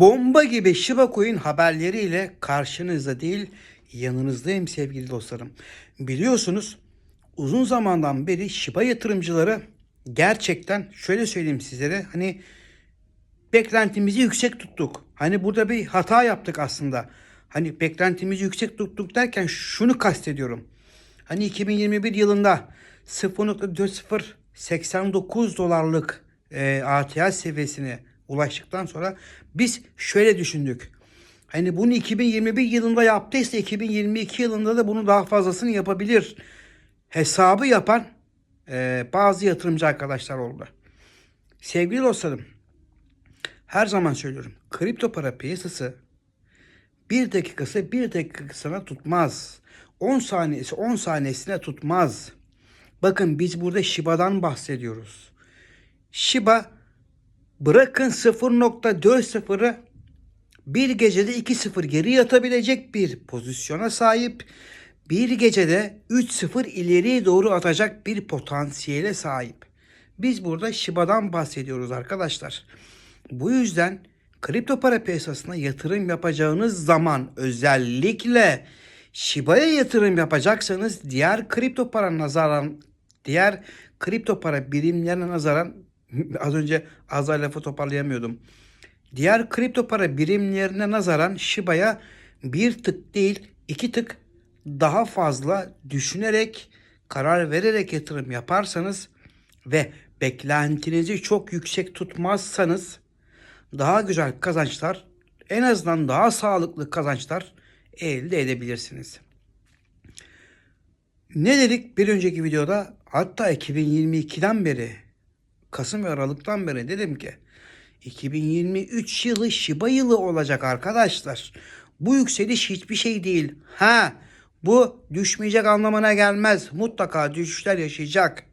Bomba gibi Shiba Coin haberleriyle karşınızda değil yanınızdayım sevgili dostlarım. Biliyorsunuz uzun zamandan beri Shiba yatırımcıları gerçekten şöyle söyleyeyim sizlere hani beklentimizi yüksek tuttuk. Hani burada bir hata yaptık aslında. Hani beklentimizi yüksek tuttuk derken şunu kastediyorum. Hani 2021 yılında 0.4089 dolarlık e, ATH seviyesine ulaştıktan sonra biz şöyle düşündük. Hani bunu 2021 yılında yaptıysa 2022 yılında da bunu daha fazlasını yapabilir. Hesabı yapan e, bazı yatırımcı arkadaşlar oldu. Sevgili dostlarım, her zaman söylüyorum. Kripto para piyasası bir dakikası bir dakikasına tutmaz. 10 saniyesi 10 saniyesine tutmaz. Bakın biz burada Shiba'dan bahsediyoruz. Shiba bırakın 0.40'ı bir gecede 2-0 geri yatabilecek bir pozisyona sahip. Bir gecede 3-0 ileriye doğru atacak bir potansiyele sahip. Biz burada Shiba'dan bahsediyoruz arkadaşlar. Bu yüzden kripto para piyasasına yatırım yapacağınız zaman özellikle Shiba'ya yatırım yapacaksanız diğer kripto para nazaran diğer kripto para birimlerine nazaran az önce az lafı toparlayamıyordum. Diğer kripto para birimlerine nazaran Shiba'ya bir tık değil iki tık daha fazla düşünerek karar vererek yatırım yaparsanız ve beklentinizi çok yüksek tutmazsanız daha güzel kazançlar en azından daha sağlıklı kazançlar elde edebilirsiniz. Ne dedik bir önceki videoda? Hatta 2022'den beri Kasım ve Aralık'tan beri dedim ki 2023 yılı Shiba yılı olacak arkadaşlar. Bu yükseliş hiçbir şey değil. Ha bu düşmeyecek anlamına gelmez. Mutlaka düşüşler yaşayacak.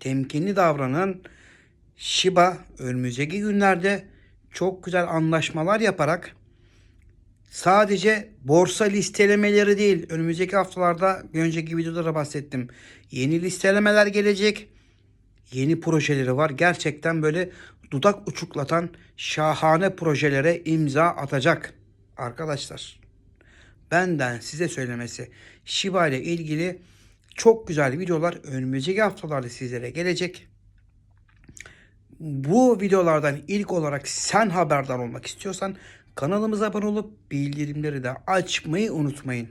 Temkinli davranın. Shiba önümüzdeki günlerde çok güzel anlaşmalar yaparak sadece borsa listelemeleri değil önümüzdeki haftalarda önceki videoda da bahsettim. Yeni listelemeler gelecek. Yeni projeleri var. Gerçekten böyle dudak uçuklatan şahane projelere imza atacak arkadaşlar. Benden size söylemesi Shiba ile ilgili çok güzel videolar önümüzdeki haftalarda sizlere gelecek. Bu videolardan ilk olarak sen haberdar olmak istiyorsan kanalımıza abone olup bildirimleri de açmayı unutmayın.